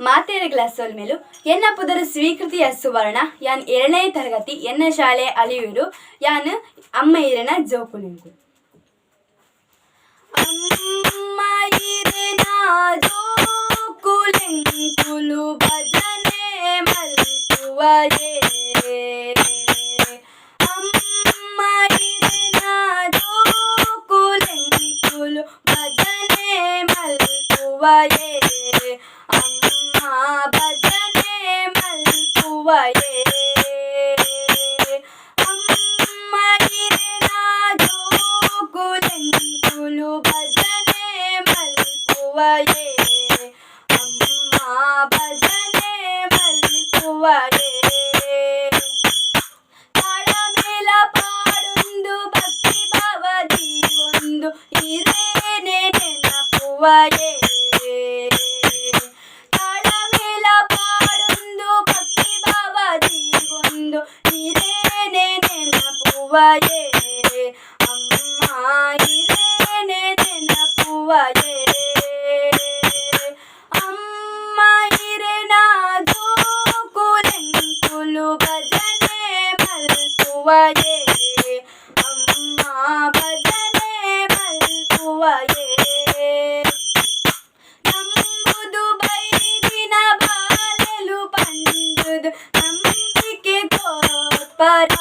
ಮಾತೆಯರ class ಮೇಲೂ ಎನ್ನ ಪುದರ ಸ್ವೀಕೃತಿಯ ಸುವರ್ಣ ಯಾನ್ ಎರಡನೇ ತರಗತಿ ಎನ್ನ ಶಾಲೆ ಅಲಿಯೂರು ಯಾನ್ ಅಮ್ಮ ಇರನ ಜೋಕುಲಿಂಕು ಅಮ್ಮ ಇರನ ಜೋಕುಲಿಂಕುಲು ಭಜನೆ ಮಲ್ಪುವಯೇ ಅಮ್ಮ ಇರನ ಜೋಕುಲಿಂಕುಲು ಭಜನೆ ಮಲ್ಪುವಯೇ ಅಮ್ಮ ಭಜನೆ ಮಲ್ಪುವಯೇ ಅಮ್ಮ ಇರನ ಜೋಕುಲಿಂಕುಲು ಭಜನೆ ಮಲ್ಪುವಯೇ ಅಮ್ಮ ಭಜನೆ ಮಲ್ಪುವಯೇ ತಾಳಮೇಳ ಪಾಡೊಂದು ಭಕ್ತಿ ಭಾವದಿ ಒಂದು ಇರೇನೆ ನೆನಪುವಯೇ ನೆನಪುವಯೇ ಅಮ್ಮ ಇರೇನೆ ನೆನಪುವಯೇ ಅಮ್ಮ ಇರೆನ ಜೋಕುಲೆಂಕುಲು ಭಜನೆ ಮಲ್ಪುವಯೇ ಅಮ್ಮ ಭಜನೆ ಮಲ್ಪುವಯೇ ನಂಬುದು ಬೈದಿನ ಬಾಲೆಲು ಪಂಡುದು ನಂಬಿಕೆ ಗೋಪರ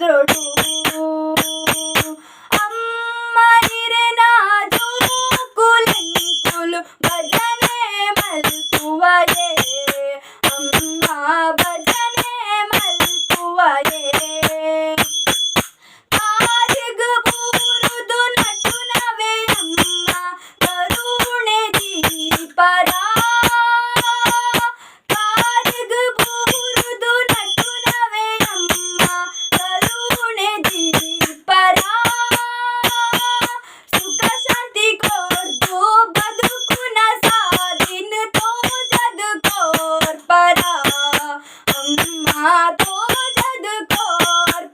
তোরু